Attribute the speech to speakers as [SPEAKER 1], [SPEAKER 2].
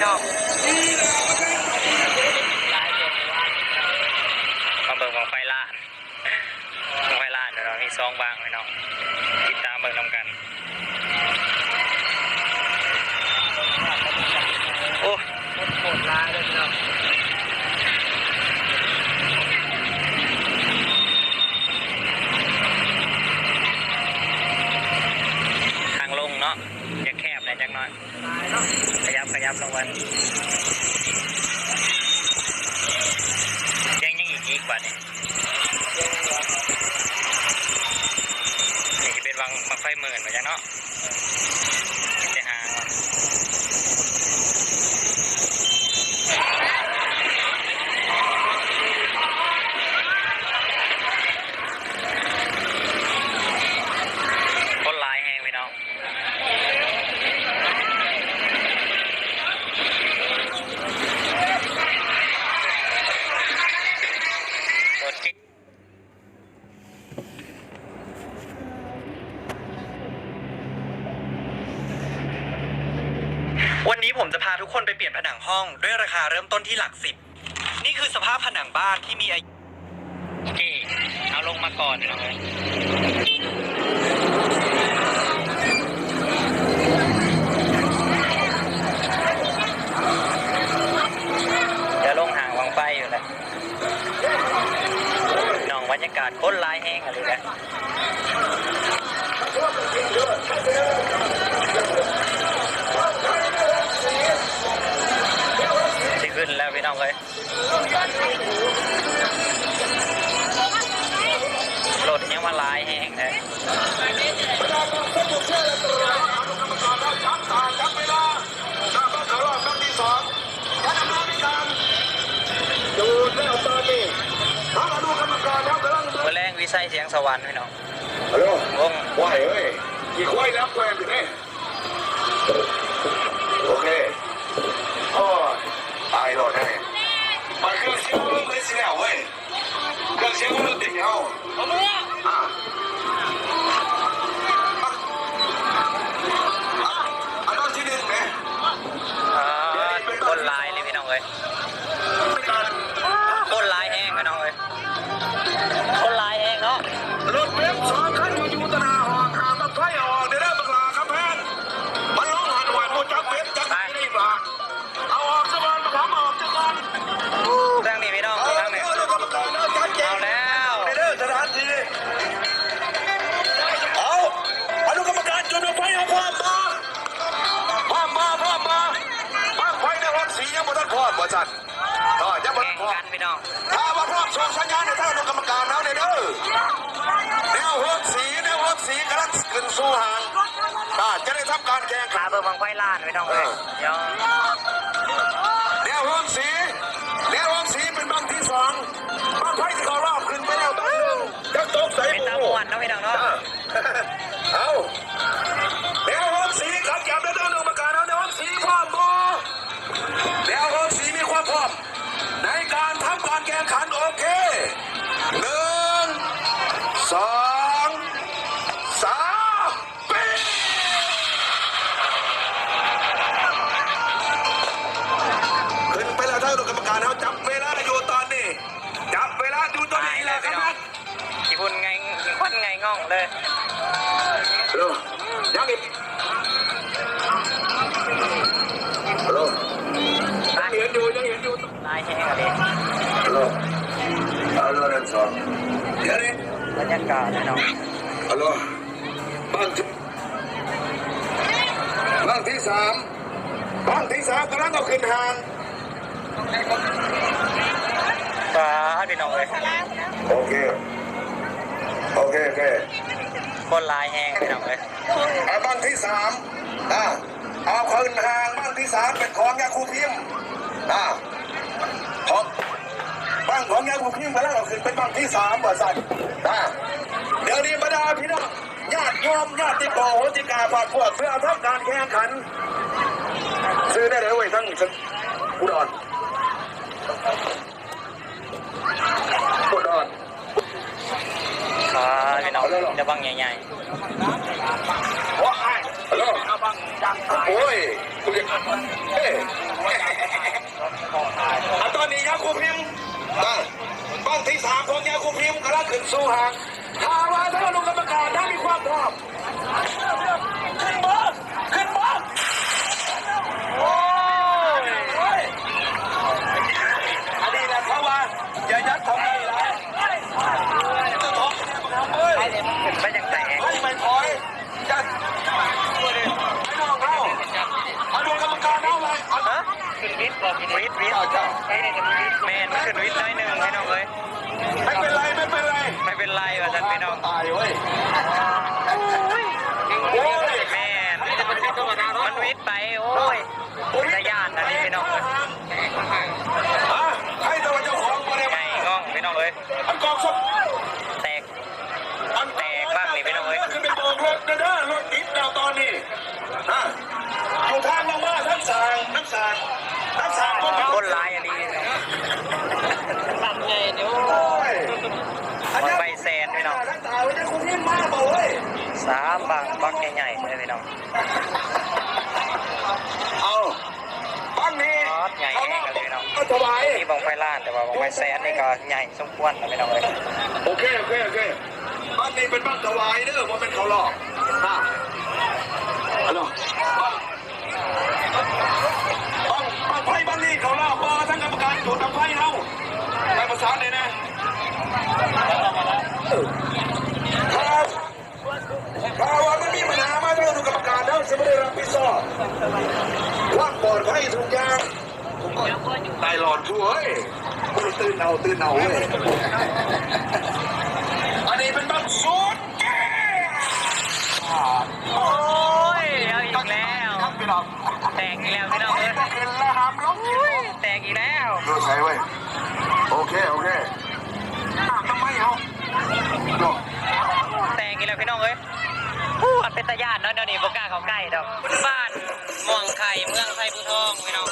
[SPEAKER 1] พี่น้องมาเบิ่งบังไฟล้านบังไฟล้านเดี๋ยวเรามีซองบางพี่น้องติดตามเบิ่งนำกัน โอ้
[SPEAKER 2] โหดร้ายเลยพี่น้อง
[SPEAKER 1] ทางลงเนาะอย่าแคบนะจักหน่อย
[SPEAKER 2] ตายเนาะ
[SPEAKER 1] ยับขยับลงวันยังยังอีกอีกว่านี่นี่จะเป็นวังมังไฟหมินเหมือนกันเนาะจะหาคนหลายแหงพี่น้อง โอเค
[SPEAKER 3] วันนี้ผมจะพาทุกคนไปเปลี่ยนผนังห้อง ด้วยราคาเริ่มต้นที่หลักสิบ นี่คือสภาพผนังบ้านที่มีอายุ
[SPEAKER 1] โอเค เอาลงมาก่อนนะเดี๋ยวลงห่างวังไฟอยู่เลยน้องบรรยากาศโคตรร้ายแห้งอะไรนสิ รถยังมาลายแห้งเลย
[SPEAKER 2] ดูแล้วตอนนี้ถ้ามาดูกรรมการแล้วกำลัง
[SPEAKER 1] เมื่อแรงวิสัยเสียงสวรรค์พี่น้อง
[SPEAKER 2] ฮัลโหล
[SPEAKER 1] วง
[SPEAKER 2] ไหวเว้ยกี่ควายแล้วแกวนอยู่เนี่ย
[SPEAKER 1] พ
[SPEAKER 2] ร้อมบ่จัดต่อยังบ่พร้อม
[SPEAKER 1] พี่น้อง
[SPEAKER 2] ถ้ามาพร้อมส่งสัญญาณในท่านกรรมการแล้วเนี่ยเด้อแนวหัวสีแนวหัวสีกำลังขึ้นสู่ห่างอ่าจะได้ทำการแข่งขั
[SPEAKER 1] นเบอร์บังไฟล้านพี่น้องเลยเดี๋ยว
[SPEAKER 2] แนวหัวสีแนวหัวสีเป็นบางที่สองบางไฟที่เขารอบขึ้นไปแล้วบางหนึ่งยังตกใส่
[SPEAKER 1] เป็นตา
[SPEAKER 2] มู
[SPEAKER 1] มวนนะพี่น้องเนาะ
[SPEAKER 2] เอา ง่องเลยฮัลโหลยังอีกฮัลโหลยังเห็นอยู่ยังเห็นอยู่
[SPEAKER 1] ลายแห้งอะไร
[SPEAKER 2] ฮัลโหลฮัลโหลหนึ่งสองเดี๋ยวนี้
[SPEAKER 1] บรรยากาศพี่น้อง
[SPEAKER 2] ฮัลโหลบ้านที่บ้านที่สามบ้านที่สามกำลังเอาขึ้นหาง
[SPEAKER 1] ฟ้าพี่น้องเลย
[SPEAKER 2] โอเค โอเค โอเค
[SPEAKER 1] คนลายแห้งพี่น้องเลย
[SPEAKER 2] อะบ้านที่สามอะเอาขึ้นหางบ้านที่สามเป็นของยาคูพิมพ์อะของบ้านของยาคูพิมพ์กำลังเอาขึ้นเป็นบ้านที่สามบริษัทอะเดี๋ยวนี้บรรดาพี่น้องญาติโยมญาติโกโหติกาฝากพวกเพื่อทำการแข่งขัน ซื้อได้เลยเว้ยทั้งอุดร
[SPEAKER 1] จะบังใหญ่
[SPEAKER 2] โอ้ยฮัลโหลโอ้ยคุณจะเฮ้ยอะตอนนี้ยาคูพิมบ้างบ้างที่สามของยา
[SPEAKER 1] คูพิมกำ
[SPEAKER 2] ลังขึ้นสู้หางหาว่าถ้าลงกรรมการได้มีควา
[SPEAKER 1] มพร้อม วิทย์บอกวิทย์วิทย์
[SPEAKER 2] เอาจ้ะ
[SPEAKER 1] แมนมันขึ้นวิทย์น้หนึ่งพี่น้องเอ้ย
[SPEAKER 2] ไม่เป็นไรไม่เป็นไร
[SPEAKER 1] ไม่เป็นไรว่าท่านพี่น้อง
[SPEAKER 2] ตายเว้ย
[SPEAKER 1] โอ้ยแม่นมันวิทย์ไปโอ้ยระยานนะนี่พี่น้องเอ้ย
[SPEAKER 2] อะให้ตัวเจ้าของบริ
[SPEAKER 1] ไงง้องพี่น้องเอ้ย
[SPEAKER 2] อันกองศพ
[SPEAKER 1] แตก
[SPEAKER 2] อัน
[SPEAKER 1] แตกบ้างนี่พี่น้องเอ้ย
[SPEAKER 2] คือเป็นโบกรถนะเด้อรถติดแล้วตอนนี้อะอยู่ทางลงมาทั้งสางทั้งสางทั้งสางก็
[SPEAKER 1] คนร้ายอันนี้
[SPEAKER 2] โอ้ย
[SPEAKER 1] มันใบแซนพี่น้อง
[SPEAKER 2] ทั้งตายไว้จะคุ้มยิ่งมากบ่เว้ย
[SPEAKER 1] สามบางบักใหญ่ๆเลยพี่น้อง
[SPEAKER 2] เอาบ้านนี้
[SPEAKER 1] อ๋อใหญ่แน่กันเลยเนาะ
[SPEAKER 2] เอาถวาย
[SPEAKER 1] นี่บองไฟล้านแต่ว่าบองไฟแซนนี่ก็ใหญ่สมควรนะพี่น้องเอ้ย
[SPEAKER 2] โอเคโอเคโอเคบ้านนี้เป็นบ้านถวายเด้อว่าเป็นเขาหลอกอะฮัลโหลบ้านบ้านบ้านไพ่บ้านนี้เขาหลอกบ่ทั้งกรรมการจุดทำไพ่เฮาไปประสานเลยนะครับถ้าว่ามันมีปัญหามาทางกรรมการแล้วจะ ไม่ได้รับผิดชอบว่างปลอดภัยทุกอย่างตายหลอดช่วยกูตื่นเอาตื่นเอาเว้ยอันนี้เป็นบังสูตร
[SPEAKER 1] โอ้ยเอาอีกแล้ว
[SPEAKER 2] ครับพี่น้อง
[SPEAKER 1] แตกอีกแล้วพี่น้องเอ้ย
[SPEAKER 2] ขึ้นแล้วครับลง
[SPEAKER 1] แตกอีกแล้ว
[SPEAKER 2] ดูใส่ไว้โอเคโอเคทำไมเอาลง
[SPEAKER 1] แตกอีกแล้วพี่น้องเอ้ย อันเป็นตะยานเนาะเดี๋ยวนี้บ่กล้าเข้าใกล้ดอกบ้านม่วงไข่เมืองไทยผู้ทองพี่น้อง